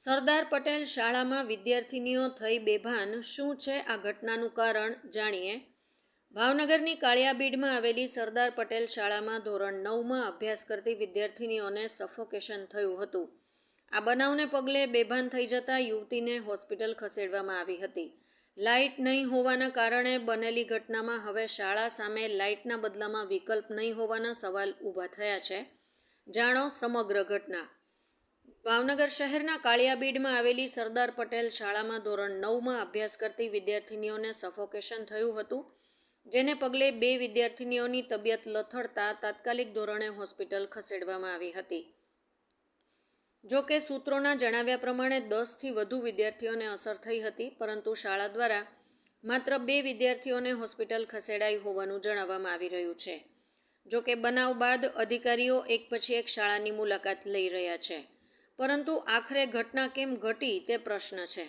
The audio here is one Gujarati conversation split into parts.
સરદાર પટેલ શાળામાં વિદ્યાર્થિનીઓ થઈ બેભાન શું છે આ ઘટનાનું કારણ જાણીએ? ભાવનગરની કાળિયાબીડમાં આવેલી સરદાર પટેલ શાળામાં ધોરણ નવમાં અભ્યાસ કરતી વિદ્યાર્થિનીઓને સફોકેશન થયું હતું. આ બનાવને પગલે બેભાન થઈ જતા યુવતીને હોસ્પિટલ ખસેડવામાં આવી હતી. લાઇટ નહીં હોવાના કારણે બનેલી ઘટનામાં હવે શાળા સામે લાઇટના બદલામાં વિકલ્પ નહીં હોવાના સવાલ ઊભા થયા છે. જાણો સમગ્ર ઘટના. ભાવનગર શહેરના કાળિયાબીડમાં આવેલી સરદાર પટેલ શાળામાં ધોરણ નવમાં અભ્યાસ કરતી વિદ્યાર્થિનીઓને સફોકેશન થયું હતું, જેને પગલે બે વિદ્યાર્થિનીઓની તબિયત લથડતા તાત્કાલિક ધોરણે હોસ્પિટલ ખસેડવામાં આવી હતી. જો કે સૂત્રોના જણાવ્યા પ્રમાણે દસથી વધુ વિદ્યાર્થીઓને અસર થઈ હતી, પરંતુ શાળા દ્વારા માત્ર બે વિદ્યાર્થીઓને હોસ્પિટલ ખસેડાઈ હોવાનું જણાવવામાં આવી રહ્યું છે. જો કે બનાવ બાદ અધિકારીઓ એક પછી એક શાળાની મુલાકાત લઈ રહ્યા છે. પરંતુ આખરે ઘટના કેમ ઘટી તે પ્રશ્ન છે.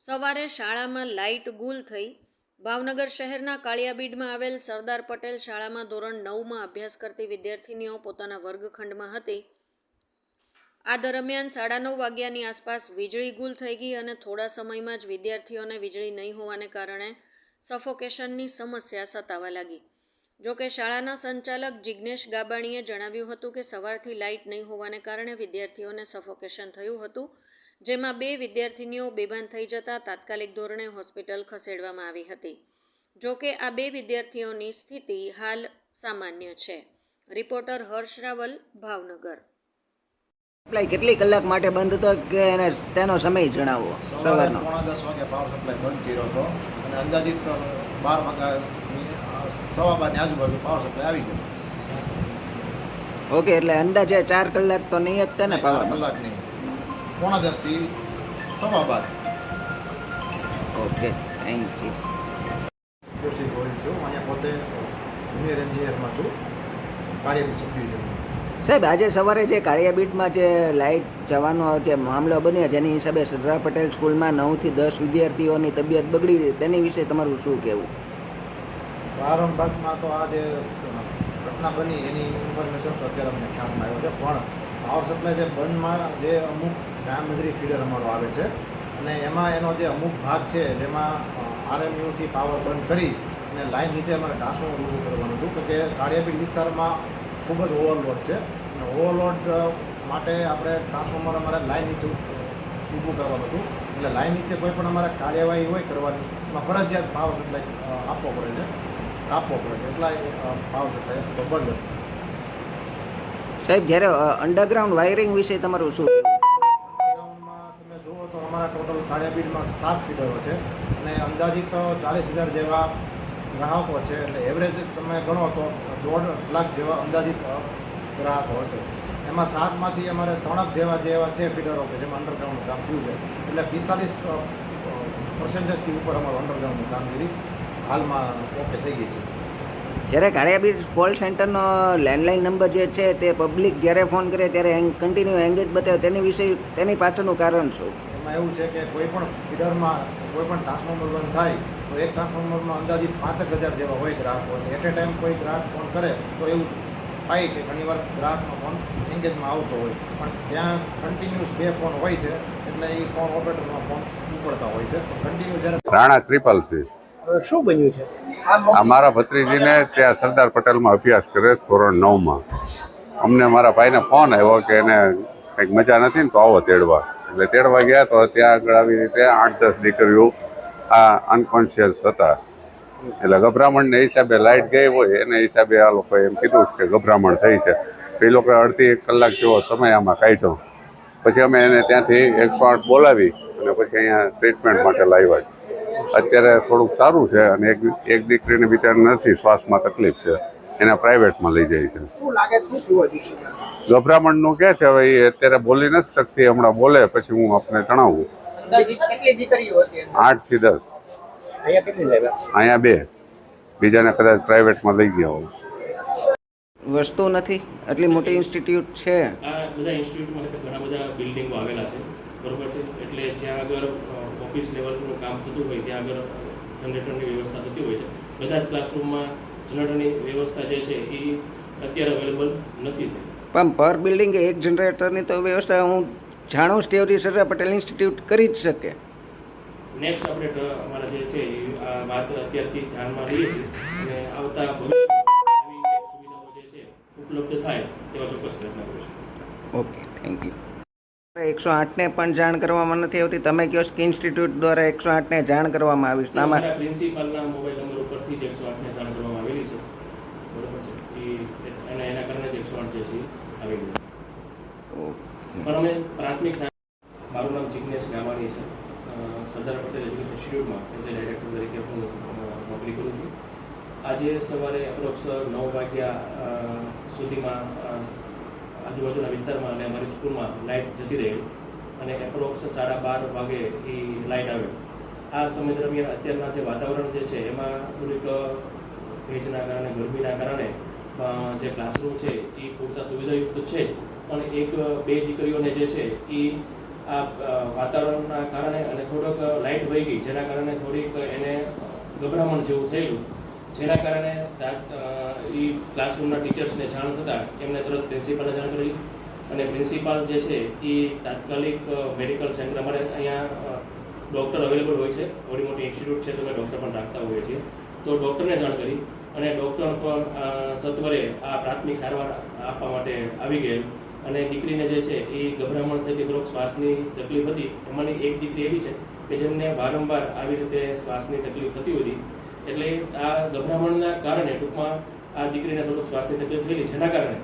સવારે શાળામાં લાઇટ ગુલ થઈ. ભાવનગર શહેરના કાળિયાબીડમાં આવેલ સરદાર પટેલ શાળામાં ધોરણ નવમાં અભ્યાસ કરતી વિદ્યાર્થિનીઓ પોતાના વર્ગખંડમાં હતી. આ દરમિયાન સાડા નવ વાગ્યાની આસપાસ વીજળી ગુલ થઈ ગઈ અને થોડા સમયમાં જ વિદ્યાર્થીઓને વીજળી નહીં હોવાને કારણે સફોકેશનની સમસ્યા સતાવા લાગી. જોકે શાળાના સંચાલક જિજ્ઞેશ ગાબાણીએ જણાવ્યું હતું કે સવારથી લાઇટ નહીં હોવાને કારણે વિદ્યાર્થીઓને સફોકેશન થયું હતું જેમાં બે વિદ્યાર્થીનીઓ બેભાન થઈ જતા તાત્કાલિક ધોરણે હોસ્પિટલ ખસેડવામાં આવી હતી. જોકે આ બે વિદ્યાર્થીઓની સ્થિતિ હાલ સામાન્ય છે. રિપોર્ટર હર્ષ રાવલ ભાવનગર. સપ્લાય કેટલી કલાક માટે બંધ હતો કે એને તેનો સમય જણાવો? સવારનો. પોણા દસ વાગે પાવર સપ્લાય બંધ કર્યો હતો અને અંદાજિત બાર વાગ્યાની અ, સવા બારની આજુબાજુ પાવર સપ્લાય આવી ગયો. ઓકે એટલે અંદાજે ચાર કલાક તો નહીં જ ને પાવર કલાક નહીં. પોણા દસથી સવા બાર okay thank you Kurshi Gohil છું અહીંયા પોતે જુનિયર એન્જિનિયરમાં છું. કાર્યની સભ્ય સાહેબ આજે સવારે જે કાળિયાબીટમાં જે લાઇટ જવાનો જે મામલો બન્યો જેની હિસાબે સરદાર પટેલ સ્કૂલમાં નવથી દસ વિદ્યાર્થીઓની તબિયત બગડી તેની વિશે તમારું શું કહેવું? પ્રારંભ ભાગમાં તો આ જે ઘટના બની એની ઇન્ફોર્મેશન તો અત્યારે અમને ખ્યાલમાં આવ્યો છે. પણ પાવર સપ્લાય જે બંધમાં જે અમુક ડાયમજરી ફીડર અમારો આવે છે અને એમાં એનો જે અમુક ભાગ છે જેમાં આરએમયુથી પાવર બંધ કરી અને લાઇન નીચે અમારે ટ્રાન્સફોર્મર ઊભું કરવાનું હતું. કે કાળિયાબીડ વિસ્તારમાં ખૂબ જ ઓવરલોડ છે. અને ઓવરલોડ માટે આપણે ટ્રાન્સફોર્મર અમારે લાઇન નીચે ઊભું કરવાનું હતું. એટલે લાઇન નીચે કોઈ પણ અમારે કાર્યવાહી હોય કરવાની, એમાં ફરજિયાત પાવર સપ્લાય આપવો પડે છે. કાપવો પડે એટલા પાવર તો બંધ સાહેબ જ્યારે અંડરગ્રાઉન્ડ વાયરિંગ વિશે તમારું શું અંડરગ્રાઉન્ડમાં તમે જુઓ તો અમારા ટોટલ કાળિયાબીડમાં સાત ફીડરો છે અને અંદાજિત ચાલીસ હજાર જેવા ગ્રાહકો છે. એટલે એવરેજ તમે ગણો તો દોઢ લાખ જેવા અંદાજિત ગ્રાહકો હશે. એમાં સાતમાંથી અમારે ત્રણક જેવા જેવા છે ફીડરો કે જેમાં અંડરગ્રાઉન્ડ કામ થયું છે. એટલે પિસ્તાલીસ પર્સન્ટેજથી ઉપર અમારું અંડરગ્રાઉન્ડની કામગીરી હાલમાં ઓકે થઈ ગઈ છે. જ્યારે કાળિયાબીર કોલ સેન્ટરનો લેન્ડલાઇન નંબર જે છે તે પબ્લિક જ્યારે ફોન કરે ત્યારે કન્ટિન્યુ એંગેજ બતાવે તેની વિશે તેની પાછળનું કારણ શું? એમાં એવું છે કે કોઈ પણ ફીડરમાં કોઈ પણ ટ્રાન્સફોર્મર બંધ થાય તો એક ટ્રાન્સફોર્મરમાં અંદાજિત પાંચેક હજાર જેવા હોય ગ્રાહકો. એટ એ ટાઈમ કોઈ ગ્રાહક ફોન કરે તો એવું થાય કે ઘણીવાર ગ્રાહકનો ફોન એંગેજમાં આવતો હોય. પણ ત્યાં કન્ટિન્યુઅસ બે ફોન હોય છે એટલે એ ફોન ઓપરેટરનો ફોન ઉપડતા હોય છે. કન્ટિન્યુ જ્યારે રાણા ટ્રિપલ સી શું બન્યું છે? અમારા ભત્રીજીને ત્યાં સરદાર પટેલમાં અભ્યાસ કરે ધોરણ નવમાં. અમને મારા ભાઈને ફોન આવ્યો કે એને કંઈક મજા નથી ને તો આવો તેડવા. એટલે તેડવા ગયા તો ત્યાં આગળ આવી રીતે આઠ દસ દીકરીઓ આ અનકોન્શિયસ હતા. એટલે ગભરામણને હિસાબે લાઇટ ગઈ હોય એને હિસાબે આ લોકોએ એમ કીધું કે ગભરામણ થઈ છે. એ લોકોએ અડધી એક કલાક જેવો સમય આમાં કાઢ્યો. પછી અમે એને ત્યાંથી એકસો આઠ બોલાવી અને પછી અહીંયા ટ્રીટમેન્ટ માટે લાવ્યા છે. અત્યારે થોડુંક સારું છે અને એક એક દીકરીને બિચારી નથી શ્વાસમાં તકલીફ છે. એને પ્રાઇવેટમાં લઈ જાય છે. શું લાગે શું થયું હતું ગભરામણનું કે છે હવે એ અત્યારે બોલી નથી શકતી હમણાં બોલે પછી હું આપને જણાવું. કેટલી આઠથી દસ. અહીંયા અહીંયા બે. બીજાને કદાચ પ્રાઇવેટમાં લઈ ગયા હોય. વસ્તુ નથી આટલી મોટી ઇન્સ્ટિટ્યૂટ છે. આ બધા ઇન્સ્ટિટ્યૂટમાં ઘણા બધા બિલ્ડિંગો આવેલા છે. બરોબર છે? એટલે જ્યાં આગળ ઓફિસ લેવલનું કામ થતું હોય ત્યાં આગળ જનરેટરની વ્યવસ્થા થતી હોય છે. બધા જ ક્લાસરૂમમાં જનરેટરની વ્યવસ્થા જે છે એ અત્યારે અવેલેબલ નથી પણ પર બિલ્ડિંગ એક જનરેટરની તો વ્યવસ્થા હું જાણું તેવથી સરદાર પટેલ ઇન્સ્ટિટ્યૂટ કરી જ શકે. નેક્સ્ટ આપણે અમારા જે છે એ આ વાત અત્યારથી ધ્યાનમાં લઈએ છીએ અને આવતા ભવિષ્યમાં આવી સુવિધાઓ જે છે ઉપલબ્ધ થાય તેવા ચોક્કસ પ્રયત્ન કરીશું. ઓકે થેન્ક યુ એકસો આઠને પણ જાણ કરવામાં નથી આવતી. તમે છો ઇન્સ્ટિટ્યૂટ દ્વારા એકસો આઠને જાણ કરવામાં આવી છે? આમાં પ્રિન્સિપાલના મોબાઈલ નંબર ઉપરથી જ એકસો આઠને જાણ કરવામાં આવેલી છે. બરોબર છે. એના એના કારણે જ એકસો આઠ જે છે આવેલી છે. પણ અમે પ્રાથમિક મારું નામ જિજ્ઞેશ ગામાણી છે. સરદાર પટેલ એજ્યુકેશન ઇન્સ્ટિટ્યૂટમાં એઝ એ ડાયરેક્ટર તરીકે હું નોકરી કરું છું. આજે સવારે અપ્રોક્સ નવ વાગ્યા સુધીમાં આજુબાજુના વિસ્તારમાં અને અમારી સ્કૂલમાં લાઇટ જતી રહી અને એપ્રોક્સ સાડા બાર વાગે એ લાઇટ આવે. આ સમય દરમિયાન અત્યારના જે વાતાવરણ જે છે, એમાં થોડીક ભેજના કારણે, ગરમીના કારણે જે ક્લાસરૂમ છે, એ પૂરતા સુવિધાયુક્ત છે જ. પણ એક બે દીકરીઓને જે છે, એ આ વાતાવરણના કારણે અને થોડોક લાઇટ વહી ગઈ, જેના કારણે થોડીક એને ગભરામણ જેવું થયેલું. જેના કારણે એ ક્લાસરૂમના ટીચર્સને જાણ થતાં એમને તરત પ્રિન્સિપાલને જાણ કરી અને પ્રિન્સિપાલ જે છે એ તાત્કાલિક મેડિકલ સેન્ટર અમારે અહીંયા ડૉક્ટર અવેલેબલ હોય છે. મોટી મોટી ઇન્સ્ટિટ્યૂટ છે, તો અમે ડૉક્ટર પણ રાખતા હોઈએ છીએ. તો ડૉક્ટરને જાણ કરી અને ડૉક્ટર પણ સત્વરે આ પ્રાથમિક સારવાર આપવા માટે આવી ગયેલ. અને દીકરીને જે છે એ ગભરામણ થતી થોડોક શ્વાસની તકલીફ હતી. એમાંની એક દીકરી એવી છે કે જેમને વારંવાર આવી રીતે શ્વાસની તકલીફ થતી હતી એટલે આ ગભરામણના કારણે ટૂંકમાં આ દીકરીને થોડુંક સ્વાસ્થ્ય તકલીફ થયેલી, જેના કારણે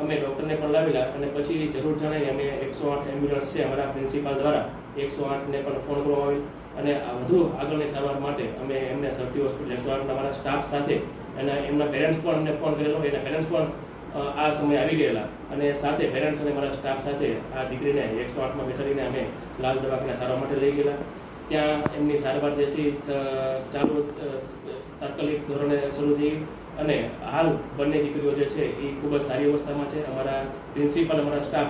અમે ડૉક્ટરને પણ લાવેલા અને પછી જરૂર જણાવી અમે એકસો આઠ એમ્બ્યુલન્સ છે અમારા પ્રિન્સિપાલ દ્વારા એકસો આઠને પણ ફોન કરવામાં આવી અને વધુ આગળની સારવાર માટે અમે એમને સરટી હોસ્પિટલ, એકસો આઠના અમારા સ્ટાફ સાથે અને એમના પેરેન્ટ્સ પણ અમને ફોન કરેલો. એના પેરેન્ટ્સ પણ આ સમયે આવી ગયેલા અને સાથે પેરેન્ટ્સ અને મારા સ્ટાફ સાથે આ દીકરીને એકસો આઠમાં બેસાડીને અમે લાલ દવાખાના સારવાર માટે લઈ ગયેલા. ત્યાં એમની સારવાર જે છે ચાલુ તાત્કાલિક ધોરણે શરૂ થઈ અને હાલ બંને દીકરીઓ જે છે એ ખૂબ જ સારી અવસ્થામાં છે. અમારા પ્રિન્સિપલ, અમારા સ્ટાફ